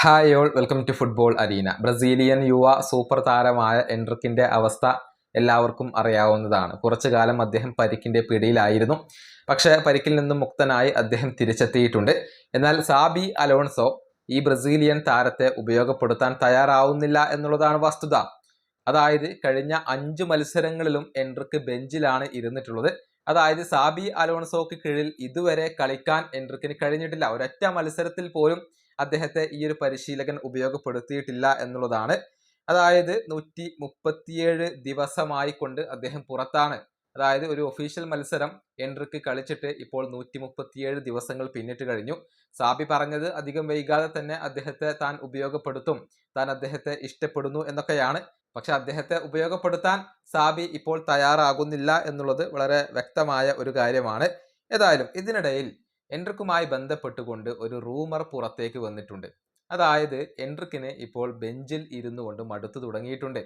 Hi all welcome to football arena Brazilian യുവ super താരമായ എൻട്രിക്കിന്റെ അവസ്ഥ എല്ലാവർക്കും അറിയാവുന്നതാണ്. കുറച്ചു കാലം അദ്ദേഹം പരിക്കിന്റെ പിടിയിലായിരുന്നു. പക്ഷേ പരിക്കിൽ നിന്നും മുക്തനായി അദ്ദേഹം തിരിച്ചെത്തിയിട്ടുണ്ട്. എന്നാൽ സാബി അലോൺസോ ഈ ബ്രസീലിയൻ താരത്തെ ഉപയോഗപ്പെടുത്താൻ തയ്യാറാവുന്നില്ല എന്നുള്ളതാണ് വസ്തുത. അതായത് കഴിഞ്ഞ അഞ്ച് മത്സരങ്ങളിലും എൻട്രിക്ക് ബെഞ്ചിലാണ് ഇരുന്നിട്ടുള്ളത്. അതായത് സാബി അലോൺസോക്ക് കീഴിൽ ഇതുവരെ കളിക്കാൻ എൻട്രിക്കിന് കഴിഞ്ഞിട്ടില്ല. ഒരൊറ്റ മത്സരത്തിൽ പോലും അദ്ദേഹത്തെ ഈ ഒരു പരിശീലകൻ ഉപയോഗപ്പെടുത്തിയിട്ടില്ല എന്നുള്ളതാണ്. അതായത് നൂറ്റി മുപ്പത്തിയേഴ് ദിവസമായി കൊണ്ട് അദ്ദേഹം പുറത്താണ്. അതായത് ഒരു ഒഫീഷ്യൽ മത്സരം എൻട്രിക്ക് കളിച്ചിട്ട് ഇപ്പോൾ നൂറ്റി മുപ്പത്തിയേഴ് ദിവസങ്ങൾ പിന്നിട്ട് കഴിഞ്ഞു. സാബി പറഞ്ഞത് അധികം വൈകാതെ തന്നെ അദ്ദേഹത്തെ താൻ ഉപയോഗപ്പെടുത്തും താൻ അദ്ദേഹത്തെ ഇഷ്ടപ്പെടുന്നു എന്നൊക്കെയാണ്. പക്ഷെ അദ്ദേഹത്തെ ഉപയോഗപ്പെടുത്താൻ സാബി ഇപ്പോൾ തയ്യാറാകുന്നില്ല എന്നുള്ളത് വളരെ വ്യക്തമായ ഒരു കാര്യമാണ്. ഏതായാലും ഇതിനിടയിൽ എൻട്രിക്കുമായി ബന്ധപ്പെട്ടുകൊണ്ട് ഒരു റൂമർ പുറത്തേക്ക് വന്നിട്ടുണ്ട്. അതായത് എൻട്രിക്കിന് ഇപ്പോൾ ബെഞ്ചിൽ ഇരുന്നു കൊണ്ട് മടുത്തു തുടങ്ങിയിട്ടുണ്ട്.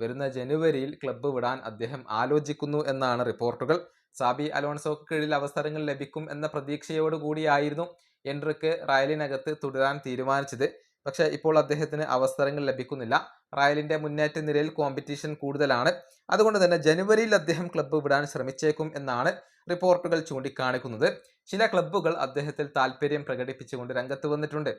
വരുന്ന ജനുവരിയിൽ ക്ലബ്ബ് വിടാൻ അദ്ദേഹം ആലോചിക്കുന്നു എന്നാണ് റിപ്പോർട്ടുകൾ. സാബി അലോൺസോക്ക് കീഴിൽ അവസരങ്ങൾ ലഭിക്കും എന്ന പ്രതീക്ഷയോടുകൂടിയായിരുന്നു എൻട്രിക്ക് റയലിനകത്ത് തുടരാൻ തീരുമാനിച്ചത്. പക്ഷേ ഇപ്പോൾ അദ്ദേഹത്തിന് അവസരങ്ങൾ ലഭിക്കുന്നില്ല. റയലിന്റെ മുന്നേറ്റ നിരയിൽ കോമ്പറ്റീഷൻ കൂടുതലാണ്. അതുകൊണ്ട് തന്നെ ജനുവരിയിൽ അദ്ദേഹം ക്ലബ്ബ് വിടാൻ ശ്രമിച്ചേക്കും എന്നാണ് റിപ്പോർട്ടുകൾ ചൂണ്ടിക്കാണിക്കുന്നത്. ചില ക്ലബ്ബുകൾ അദ്ദേഹത്തിൽ താല്പര്യം പ്രകടിപ്പിച്ചുകൊണ്ട് രംഗത്ത് വന്നിട്ടുണ്ട്.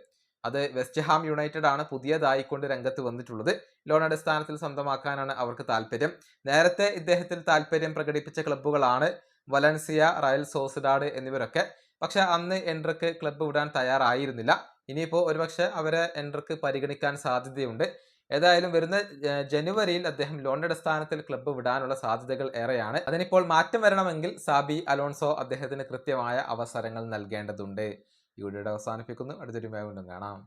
അത് വെസ്റ്റ് ഹാം യുണൈറ്റഡ് ആണ് പുതിയതായിക്കൊണ്ട് രംഗത്ത് വന്നിട്ടുള്ളത്. ലോൺ അടിസ്ഥാനത്തിൽ സ്വന്തമാക്കാനാണ് അവർക്ക് താല്പര്യം നേരത്തെ ഇദ്ദേഹത്തിൽ താല്പര്യം പ്രകടിപ്പിച്ച ക്ലബ്ബുകളാണ് വലൻസിയ റയൽ സോസിഡാഡ് എന്നിവരൊക്കെ. പക്ഷെ അന്ന് എൻട്രക്ക് ക്ലബ്ബ് വിടാൻ തയ്യാറായിരുന്നില്ല. ഇനിയിപ്പോൾ ഒരുപക്ഷെ അവരെ എൻട്രക്ക് പരിഗണിക്കാൻ സാധ്യതയുണ്ട്. ഏതായാലും വരുന്ന ജനുവരിയിൽ അദ്ദേഹം ലോണിന്റെ അടിസ്ഥാനത്തിൽ ക്ലബ്ബ് വിടാനുള്ള സാധ്യതകൾ ഏറെയാണ്. അതിനിപ്പോൾ മാറ്റം വരണമെങ്കിൽ സാബി അലോൺസോ അദ്ദേഹത്തിന് കൃത്യമായ അവസരങ്ങൾ നൽകേണ്ടതുണ്ട്. ഈ വീഡിയോയുടെ അവസാനിപ്പിക്കുന്നു. അടുത്തൊരു വീണ്ടും കാണാം.